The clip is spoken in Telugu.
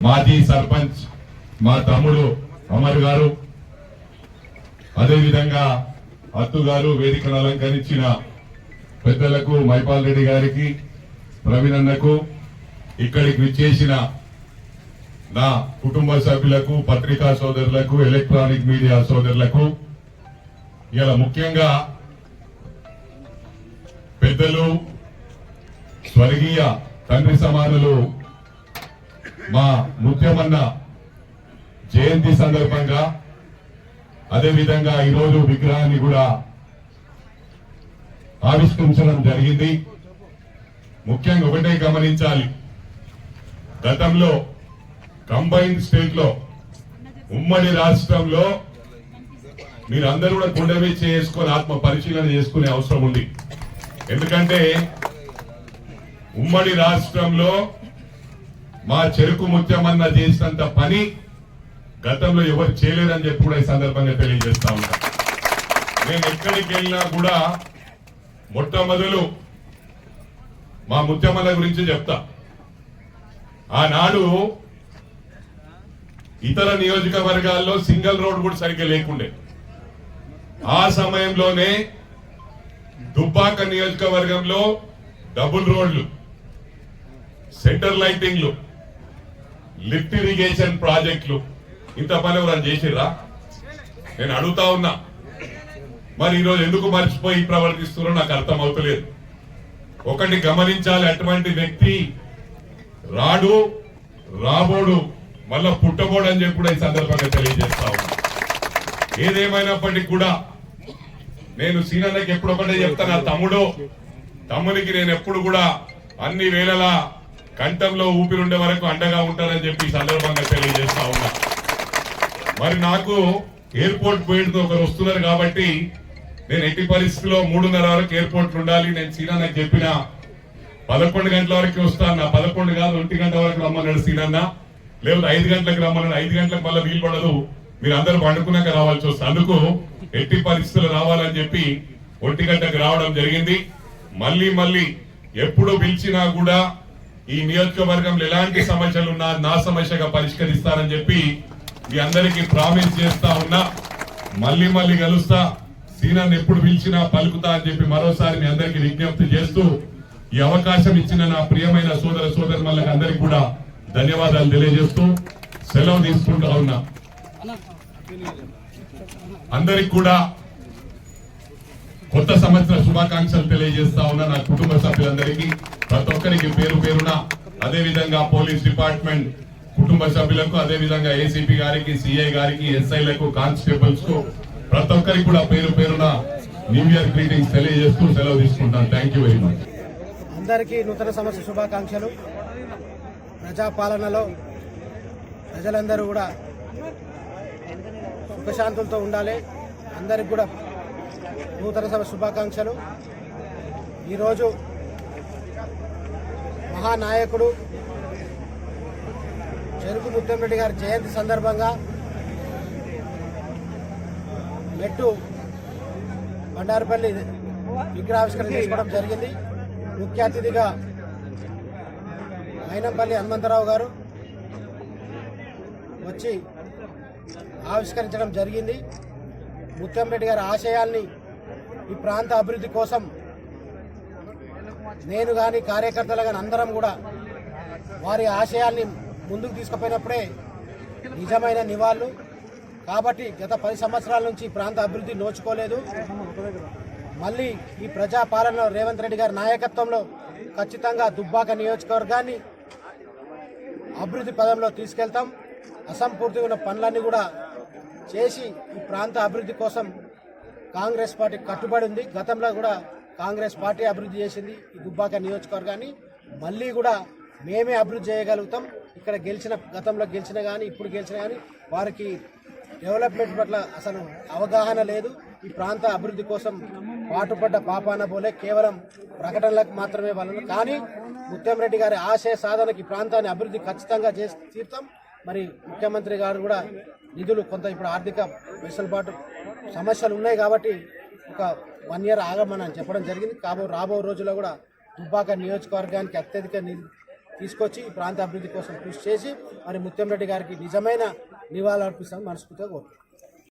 మాజీ సర్పంచ్ మా తమ్ముడు అమర్ గారు అదేవిధంగా అత్తు గారు వేదికను అలంకరించిన పెద్దలకు మైపాల్ రెడ్డి గారికి ప్రవీణ్ అన్నకు ఇక్కడికి విచ్చేసిన నా కుటుంబ సభ్యులకు పత్రికా సోదరులకు ఎలక్ట్రానిక్ మీడియా సోదరులకు ఇలా ముఖ్యంగా పెద్దలు స్వర్గీయ తండ్రి సమానులు మా ముఖ్యమన్న జయంతి సందర్భంగా అదేవిధంగా ఈరోజు విగ్రహాన్ని కూడా ఆవిష్కరించడం జరిగింది. ముఖ్యంగా ఒకటే గమనించాలి. గతంలో కంబైన్డ్ స్టేట్లో ఉమ్మడి రాష్ట్రంలో మీరందరూ కూడా గుండె చేసుకొని ఆత్మ పరిశీలన చేసుకునే అవసరం ఉంది. ఎందుకంటే ఉమ్మడి రాష్ట్రంలో మా చెరుకు ముత్యమన్న చేసినంత పని గతంలో ఎవరు చేయలేరని చెప్పి కూడా ఈ సందర్భంగా తెలియజేస్తా ఉంటా. నేను ఎక్కడికి వెళ్ళినా కూడా మొట్టమొదలు మా ముత్యమన్న గురించి చెప్తా. ఆనాడు ఇతర నియోజకవర్గాల్లో సింగిల్ రోడ్ కూడా సరిగ్గా లేకుండే. ఆ సమయంలోనే దుబ్బాక నియోజకవర్గంలో డబుల్ రోడ్లు సెంటర్ లైటింగ్లు లిఫ్ట్ ఇరిగేషన్ ప్రాజెక్టులు ఇంత పని ఎవరైనా చేసిర్రా? నేను అడుగుతా ఉన్నా. మరి ఈరోజు ఎందుకు మర్చిపోయి ప్రవర్తిస్తున్నారో నాకు అర్థం అవుతలేదు. ఒకటి గమనించాలి అటువంటి వ్యక్తి రాడు రాబోడు మళ్ళా పుట్టబోడని అని చెప్పి కూడా ఈ సందర్భంగా తెలియజేస్తా ఉన్నా. ఏదేమైనప్పటికీ కూడా నేను సీనన్నకి ఎప్పుడు ఒకటే చెప్తాను నా తమ్ముడు తమ్మునికి నేను ఎప్పుడు కూడా అన్ని వేళలా కంఠంలో ఊపిరుండే వరకు అండగా ఉంటానని చెప్పి ఈ సందర్భంగా తెలియజేస్తా ఉన్నా. మరి నాకు ఎయిర్పోర్ట్ పోయేది ఒకరు వస్తున్నారు కాబట్టి నేను ఎట్టి పరిస్థితిలో మూడున్నర వరకు ఎయిర్పోర్ట్ ఉండాలి. నేను సీనన్నకి చెప్పిన పదకొండు గంటల వరకు వస్తాను నా పదకొండు కాదు ఒంటి గంట వరకు రమ్మన్నాడు సీనన్న. లేకపోతే ఐదు గంటలకు రమ్మన్నాడు ఐదు గంటలకు మళ్ళీ వీలు పడదు. మీరు అందరూ పండుకున్నాక రావాల్సి వస్తుంది. అందుకు ఎట్టి పరిస్థితులు రావాలని చెప్పి ఒంటి గంటకు రావడం జరిగింది. మళ్ళీ మళ్ళీ ఎప్పుడు పిలిచినా కూడా ఈ నియోజకవర్గంలో ఎలాంటి సమస్యలు ఉన్నా నా సమస్యగా పరిష్కరిస్తానని చెప్పి మీ అందరికీ ప్రామిస్ చేస్తా ఉన్నా. మళ్ళీ మళ్ళీ కలుస్తా. సీనాన్ని ఎప్పుడు పిలిచినా పలుకుతా అని చెప్పి మరోసారి మీ అందరికీ విజ్ఞప్తి చేస్తూ ఈ అవకాశం ఇచ్చిన నా ప్రియమైన సోదర సోదరు మళ్ళీ అందరికీ కూడా ధన్యవాదాలు తెలియజేస్తూ సెలవు తీసుకుంటా ఉన్నా. అందరికి కూడా కొత్త సంవత్సర శుభాకాంక్షలు తెలియజేస్తా ఉన్నా నా కుటుంబ సభ్యులందరికీ. ప్రతి ఒక్కరికి పేరు పేరున అదేవిధంగా పోలీస్ డిపార్ట్మెంట్ కుటుంబ సభ్యులకు అదే విధంగా ఏసీపీ గారికి సిఐ గారికి ఎస్ఐలకు కానిస్టేబుల్స్కు ప్రతి ఒక్కరికి కూడా పేరు పేరున న్యూ ఇయర్ గ్రీటింగ్స్ తెలియజేస్తూ సెలవు తీసుకుంటాను. Thank you very much. అందరికీ నూతన సంవత్సర శుభాకాంక్షలు. ప్రజాపాలనలో ప్రజలందరూ కూడా సుఖశాంతులతో ఉండాలి. అందరికి కూడా నూతన సభ శుభాకాంక్షలు. ఈరోజు మహానాయకుడు చెరుకు ముత్తంరెడ్డి గారి జయంతి సందర్భంగా మెట్టు బండారుపల్లి విగ్రహావిష్కరణ చేసుకోవడం జరిగింది. ముఖ్య అతిథిగా మైనంపల్లి హనుమంతరావు గారు వచ్చి ఆవిష్కరించడం జరిగింది. ముత్యంరెడ్డి గారి ఆశయాల్ని ఈ ప్రాంత అభివృద్ధి కోసం నేను కానీ కార్యకర్తలు కానీ అందరం కూడా వారి ఆశయాల్ని ముందుకు తీసుకుపోయినప్పుడే నిజమైన నివాళులు. కాబట్టి గత పది సంవత్సరాల నుంచి ఈ ప్రాంత అభివృద్ధి నోచుకోలేదు. మళ్ళీ ఈ ప్రజాపాలనలో రేవంత్ రెడ్డి గారి నాయకత్వంలో ఖచ్చితంగా దుబ్బాక నియోజకవర్గాన్ని అభివృద్ధి పదంలో తీసుకెళ్తాం. అసంపూర్తిగా ఉన్న పనులన్నీ కూడా చేసి ఈ ప్రాంత అభివృద్ధి కోసం కాంగ్రెస్ పార్టీ కట్టుబడి ఉంది. గతంలో కూడా కాంగ్రెస్ పార్టీ అభివృద్ధి చేసింది ఈ దుబ్బాక నియోజకవర్గాన్ని. మళ్ళీ కూడా మేమే అభివృద్ధి చేయగలుగుతాం. ఇక్కడ గెలిచిన గతంలో గెలిచిన కానీ ఇప్పుడు గెలిచిన కానీ వారికి డెవలప్మెంట్ పట్ల అసలు అవగాహన లేదు. ఈ ప్రాంత అభివృద్ధి కోసం పాటుపడ్డ పాపాన పోలే కేవలం ప్రకటనలకు మాత్రమే వాళ్ళు కానీ ముత్యంరెడ్డి గారి ఆశయ సాధనకి ఈ ప్రాంతాన్ని అభివృద్ధి ఖచ్చితంగా చేసి తీర్థం మరి ముఖ్యమంత్రి గారు కూడా నిధులు కొంత ఇప్పుడు ఆర్థిక వెసులుబాటు సమస్యలు ఉన్నాయి కాబట్టి ఒక వన్ ఇయర్ ఆగమని చెప్పడం జరిగింది. కాబో రాబో రోజుల్లో కూడా దుబ్బాక నియోజకవర్గానికి అత్యధిక తీసుకొచ్చి ఈ ప్రాంత అభివృద్ధి కోసం కృషి చేసి మరి ముత్యంరెడ్డి గారికి నిజమైన నివాళులు అర్పిస్తామని మనస్ఫూర్తిగా కోరుతున్నాం